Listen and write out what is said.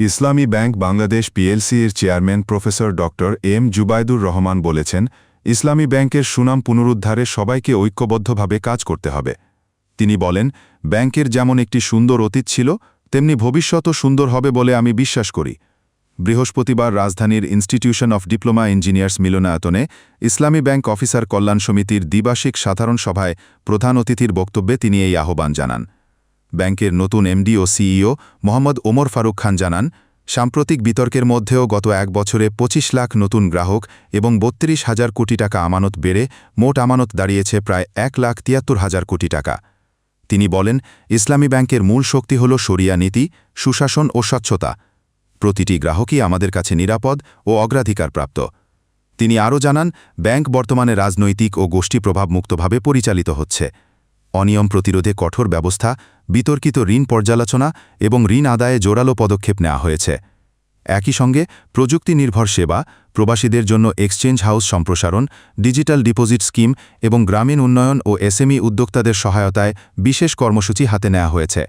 ইসলামী bank Bangladesh পিএলসির chairman professor ড M Jubaidur Rahman বলেছেন, ইসলামী ব্যাংকের সুনাম পুনরুদ্ধারে সবাইকে ঐক্যবদ্ধভাবে কাজ করতে হবে। তিনি বলেন, ব্যাংকের যেমন একটি সুন্দর অতীত ছিল, তেমনি ভবিষ্যতও সুন্দর হবে বলে আমি বিশ্বাস করি। বৃহস্পতিবার রাজধানীর ইনস্টিটিউশন অফ ডিপ্লোমা ইঞ্জিনিয়ার্স মিলনায়তনে ইসলামী ব্যাংক অফিসার কল্যাণ সমিতির দ্বিবার্ষিক সাধারণ সভায় প্রধান অতিথির বক্তব্যে তিনি এই আহ্বান জানান। ব্যাংকের নতুন এমডি ও সিইও মোহাম্মদ ওমর ফারুক খান জানান, সাম্প্রতিক বিতর্কের মধ্যেও গত এক বছরে ২৫ লাখ নতুন গ্রাহক এবং বত্রিশ হাজার কোটি টাকা আমানত বেড়ে মোট আমানত দাঁড়িয়েছে প্রায় এক লাখ তিয়াত্তর হাজার কোটি টাকা। তিনি বলেন, ইসলামী ব্যাংকের মূল শক্তি হল শরিয়া নীতি, সুশাসন ও স্বচ্ছতা। প্রতিটি গ্রাহকই আমাদের কাছে নিরাপদ ও অগ্রাধিকারপ্রাপ্ত। তিনি আরও জানান, ব্যাংক বর্তমানে রাজনৈতিক ও গোষ্ঠী প্রভাবমুক্তভাবে পরিচালিত হচ্ছে। অনিয়ম প্রতিরোধে কঠোর ব্যবস্থা, বিতর্কিত ঋণ পর্যালোচনা এবং ঋণ আদায়ে জোরালো পদক্ষেপ নেওয়া হয়েছে। একই সঙ্গে প্রযুক্তি নির্ভর সেবা, প্রবাসীদের জন্য এক্সচেঞ্জ হাউস সম্প্রসারণ, ডিজিটাল ডিপোজিট স্কিম এবং গ্রামীণ উন্নয়ন ও এসএমই উদ্যোক্তাদের সহায়তায় বিশেষ কর্মসূচি হাতে নেওয়া হয়েছে।